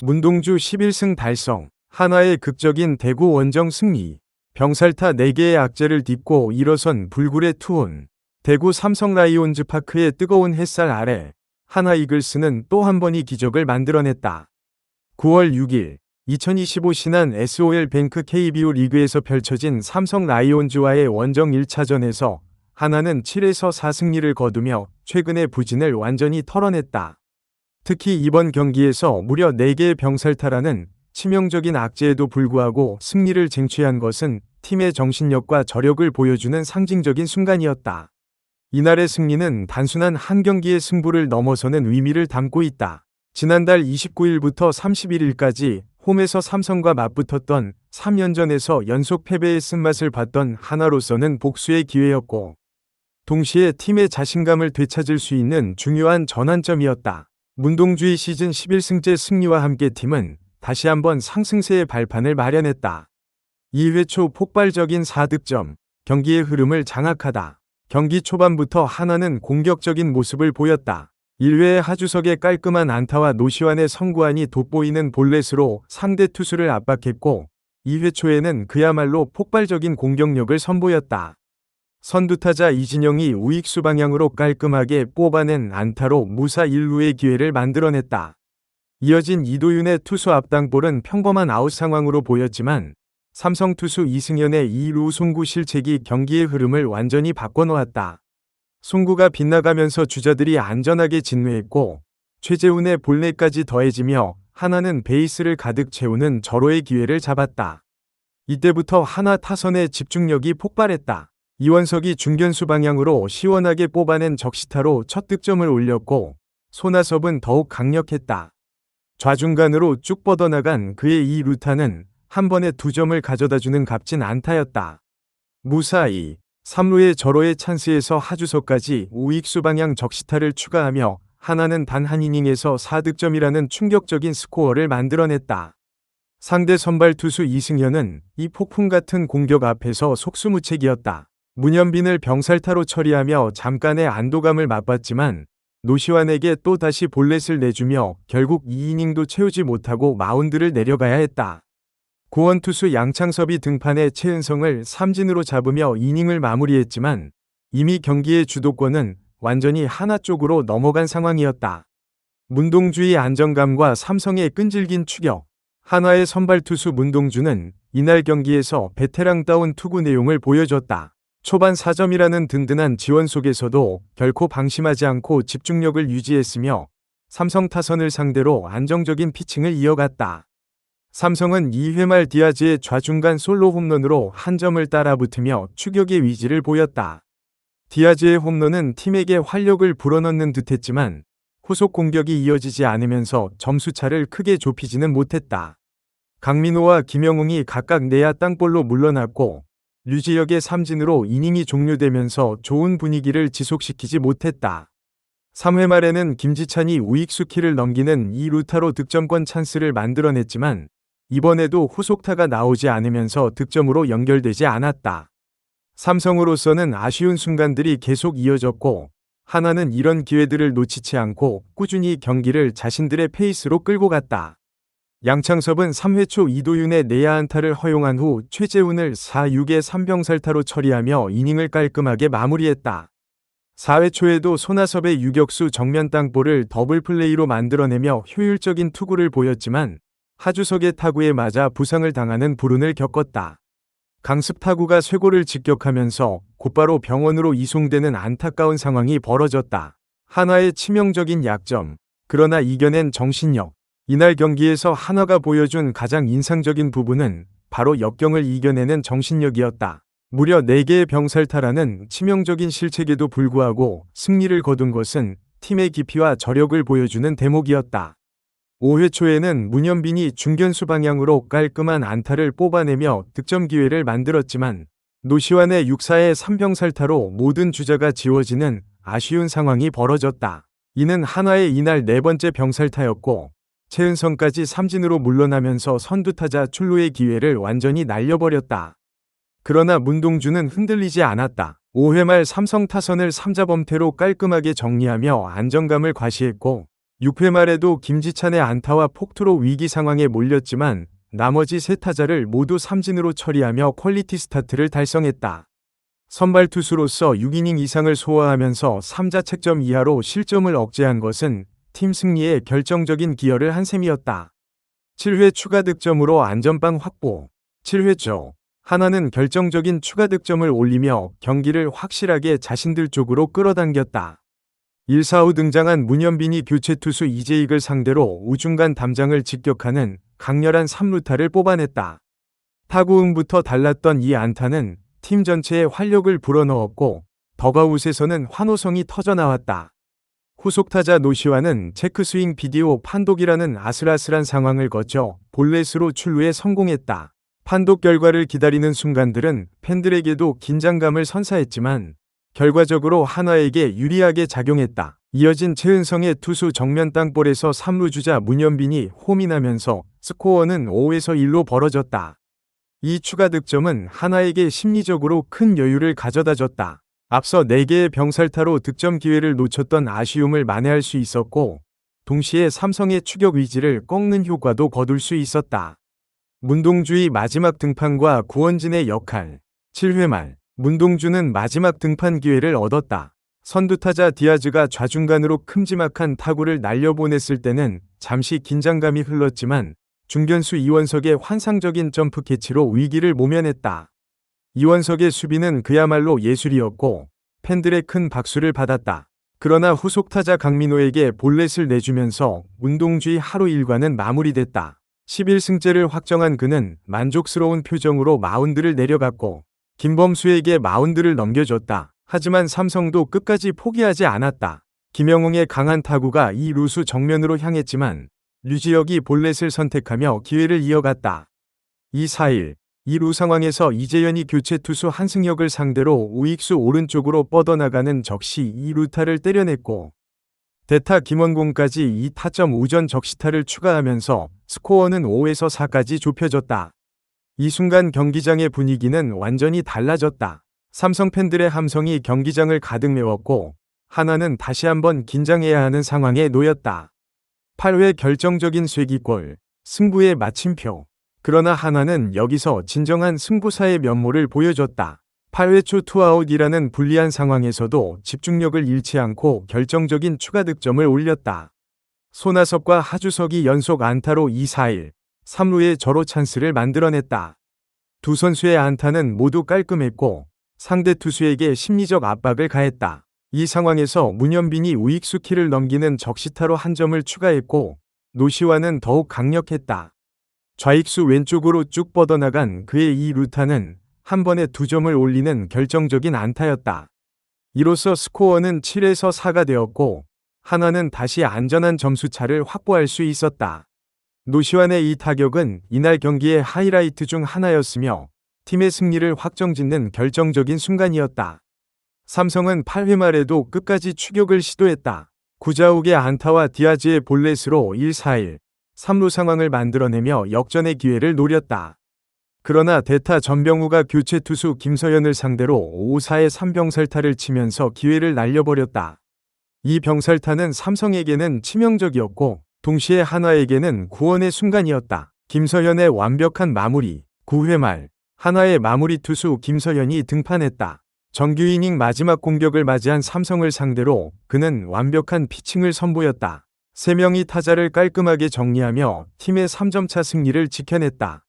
문동주 11승 달성, 한화의 극적인 대구 원정 승리, 병살타 4개의 악재를 딛고 일어선 불굴의 투혼, 대구 삼성 라이온즈 파크의 뜨거운 햇살 아래 한화 이글스는 또 한 번이 기적을 만들어냈다. 9월 6일 2025 신한 SOL 뱅크 KBO 리그에서 펼쳐진 삼성 라이온즈와의 원정 1차전에서 하나는 7에서 4승리를 거두며 최근의 부진을 완전히 털어냈다. 특히 이번 경기에서 무려 4개의 병살타라는 치명적인 악재에도 불구하고 승리를 쟁취한 것은 팀의 정신력과 저력을 보여주는 상징적인 순간이었다. 이날의 승리는 단순한 한 경기의 승부를 넘어서는 의미를 담고 있다. 지난달 29일부터 31일까지 홈에서 삼성과 맞붙었던 3연전에서 연속 패배의 쓴맛을 봤던 하나로서는 복수의 기회였고, 동시에 팀의 자신감을 되찾을 수 있는 중요한 전환점이었다. 문동주의 시즌 11승째 승리와 함께 팀은 다시 한번 상승세의 발판을 마련했다. 2회 초 폭발적인 4득점, 경기의 흐름을 장악하다. 경기 초반부터 하나는 공격적인 모습을 보였다. 1회에 하주석의 깔끔한 안타와 노시환의 성구안이 돋보이는 볼넷으로 상대 투수를 압박했고 2회 초에는 그야말로 폭발적인 공격력을 선보였다. 선두타자 이진영이 우익수 방향으로 깔끔하게 뽑아낸 안타로 무사 1루의 기회를 만들어냈다. 이어진 이도윤의 투수 앞당볼은 평범한 아웃 상황으로 보였지만 삼성 투수 이승현의 2루 송구 실책이 경기의 흐름을 완전히 바꿔놓았다. 송구가 빗나가면서 주자들이 안전하게 진루했고 최재훈의 볼넷까지 더해지며 하나는 베이스를 가득 채우는 절호의 기회를 잡았다. 이때부터 하나 타선의 집중력이 폭발했다. 이원석이 중견수 방향으로 시원하게 뽑아낸 적시타로 첫 득점을 올렸고 손아섭은 더욱 강력했다. 좌중간으로 쭉 뻗어나간 그의 이 루타는 한 번에 두 점을 가져다주는 값진 안타였다. 무사히 3루의 절호의 찬스에서 하주석까지 우익수 방향 적시타를 추가하며 하나는 단 한 이닝에서 4득점이라는 충격적인 스코어를 만들어냈다. 상대 선발 투수 이승현은 이 폭풍 같은 공격 앞에서 속수무책이었다. 문현빈을 병살타로 처리하며 잠깐의 안도감을 맛봤지만 노시환에게 또 다시 볼넷을 내주며 결국 2이닝도 채우지 못하고 마운드를 내려가야 했다. 고원 투수 양창섭이 등판해 최은성을 삼진으로 잡으며 이닝을 마무리했지만 이미 경기의 주도권은 완전히 하나 쪽으로 넘어간 상황이었다. 문동주의 안정감과 삼성의 끈질긴 추격. 한화의 선발 투수 문동주는 이날 경기에서 베테랑다운 투구 내용을 보여줬다. 초반 4점이라는 든든한 지원 속에서도 결코 방심하지 않고 집중력을 유지했으며 삼성 타선을 상대로 안정적인 피칭을 이어갔다. 삼성은 2회 말 디아즈의 좌중간 솔로 홈런으로 한 점을 따라붙으며 추격의 위지를 보였다. 디아즈의 홈런은 팀에게 활력을 불어넣는 듯했지만 후속 공격이 이어지지 않으면서 점수차를 크게 좁히지는 못했다. 강민호와 김영웅이 각각 내야 땅볼로 물러났고 류지혁의 삼진으로 이닝이 종료되면서 좋은 분위기를 지속시키지 못했다. 3회 말에는 김지찬이 우익수 키를 넘기는 이 루타로 득점권 찬스를 만들어냈지만 이번에도 후속타가 나오지 않으면서 득점으로 연결되지 않았다. 삼성으로서는 아쉬운 순간들이 계속 이어졌고 하나는 이런 기회들을 놓치지 않고 꾸준히 경기를 자신들의 페이스로 끌고 갔다. 양창섭은 3회 초 이도윤의 내야 안타를 허용한 후 최재훈을 4-6의 3병살타로 처리하며 이닝을 깔끔하게 마무리했다. 4회 초에도 손아섭의 유격수 정면 땅볼을 더블 플레이로 만들어내며 효율적인 투구를 보였지만 하주석의 타구에 맞아 부상을 당하는 불운을 겪었다. 강습 타구가 쇄골을 직격하면서 곧바로 병원으로 이송되는 안타까운 상황이 벌어졌다. 한화의 치명적인 약점, 그러나 이겨낸 정신력. 이날 경기에서 한화가 보여준 가장 인상적인 부분은 바로 역경을 이겨내는 정신력이었다. 무려 4개의 병살타라는 치명적인 실책에도 불구하고 승리를 거둔 것은 팀의 깊이와 저력을 보여주는 대목이었다. 5회 초에는 문현빈이 중견수 방향으로 깔끔한 안타를 뽑아내며 득점 기회를 만들었지만 노시환의 6사의 3병살타로 모든 주자가 지워지는 아쉬운 상황이 벌어졌다. 이는 한화의 이날 네 번째 병살타였고 최은성까지 삼진으로 물러나면서 선두타자 출루의 기회를 완전히 날려버렸다. 그러나 문동주는 흔들리지 않았다. 5회 말 삼성 타선을 3자 범퇴로 깔끔하게 정리하며 안정감을 과시했고 6회 말에도 김지찬의 안타와 폭투로 위기 상황에 몰렸지만 나머지 세 타자를 모두 삼진으로 처리하며 퀄리티 스타트를 달성했다. 선발 투수로서 6이닝 이상을 소화하면서 3자 책점 이하로 실점을 억제한 것은 팀 승리에 결정적인 기여를 한 셈이었다. 7회 추가 득점으로 안전빵 확보. 7회 초 하나는 결정적인 추가 득점을 올리며 경기를 확실하게 자신들 쪽으로 끌어당겼다. 1사 후 등장한 문현빈이 교체 투수 이재익을 상대로 우중간 담장을 직격하는 강렬한 3루타를 뽑아냈다. 타구음부터 달랐던 이 안타는 팀 전체에 활력을 불어넣었고 더가웃에서는 환호성이 터져나왔다. 후속 타자 노시와는 체크 스윙 비디오 판독이라는 아슬아슬한 상황을 거쳐 볼넷으로 출루에 성공했다. 판독 결과를 기다리는 순간들은 팬들에게도 긴장감을 선사했지만 결과적으로 한화에게 유리하게 작용했다. 이어진 최은성의 투수 정면 땅볼에서 3루 주자 문현빈이 홈이나면서 스코어는 5에서 1로 벌어졌다. 이 추가 득점은 한화에게 심리적으로 큰 여유를 가져다 줬다. 앞서 4개의 병살타로 득점 기회를 놓쳤던 아쉬움을 만회할 수 있었고, 동시에 삼성의 추격 위지를 꺾는 효과도 거둘 수 있었다. 문동주의 마지막 등판과 구원진의 역할. 7회 말, 문동주는 마지막 등판 기회를 얻었다. 선두타자 디아즈가 좌중간으로 큼지막한 타구를 날려보냈을 때는 잠시 긴장감이 흘렀지만 중견수 이원석의 환상적인 점프 캐치로 위기를 모면했다. 이원석의 수비는 그야말로 예술이었고 팬들의 큰 박수를 받았다. 그러나 후속 타자 강민호에게 볼넷을 내주면서 운동주의 하루 일과는 마무리됐다. 11승째를 확정한 그는 만족스러운 표정으로 마운드를 내려갔고 김범수에게 마운드를 넘겨줬다. 하지만 삼성도 끝까지 포기하지 않았다. 김영웅의 강한 타구가 이 루수 정면으로 향했지만 류지혁이 볼넷을 선택하며 기회를 이어갔다. 2, 4일 이루 상황에서 이재현이 교체 투수 한승혁을 상대로 우익수 오른쪽으로 뻗어나가는 적시 2루타를 때려냈고 대타 김원공까지 2타점 우전 적시타를 추가하면서 스코어는 5에서 4까지 좁혀졌다. 이 순간 경기장의 분위기는 완전히 달라졌다. 삼성 팬들의 함성이 경기장을 가득 메웠고 하나는 다시 한번 긴장해야 하는 상황에 놓였다. 8회 결정적인 쐐기골, 승부의 마침표. 그러나 하나는 여기서 진정한 승부사의 면모를 보여줬다. 8회 초 투아웃이라는 불리한 상황에서도 집중력을 잃지 않고 결정적인 추가 득점을 올렸다. 손아섭과 하주석이 연속 안타로 2, 4일, 3루에 저로 찬스를 만들어냈다. 두 선수의 안타는 모두 깔끔했고 상대 투수에게 심리적 압박을 가했다. 이 상황에서 문현빈이 우익수 키를 넘기는 적시타로 한 점을 추가했고 노시와는 더욱 강력했다. 좌익수 왼쪽으로 쭉 뻗어나간 그의 이 루타는 한 번에 두 점을 올리는 결정적인 안타였다. 이로써 스코어는 7에서 4가 되었고 하나는 다시 안전한 점수차를 확보할 수 있었다. 노시환의 이 타격은 이날 경기의 하이라이트 중 하나였으며 팀의 승리를 확정짓는 결정적인 순간이었다. 삼성은 8회 말에도 끝까지 추격을 시도했다. 구자욱의 안타와 디아즈의 볼넷으로 1-4-1, 3루 상황을 만들어내며 역전의 기회를 노렸다. 그러나 대타 전병우가 교체 투수 김서연을 상대로 5사의 3병살타를 치면서 기회를 날려버렸다. 이 병살타는 삼성에게는 치명적이었고 동시에 한화에게는 구원의 순간이었다. 김서연의 완벽한 마무리, 9회 말 한화의 마무리 투수 김서연이 등판했다. 정규 이닝 마지막 공격을 맞이한 삼성을 상대로 그는 완벽한 피칭을 선보였다. 3명이 타자를 깔끔하게 정리하며 팀의 3점차 승리를 지켜냈다.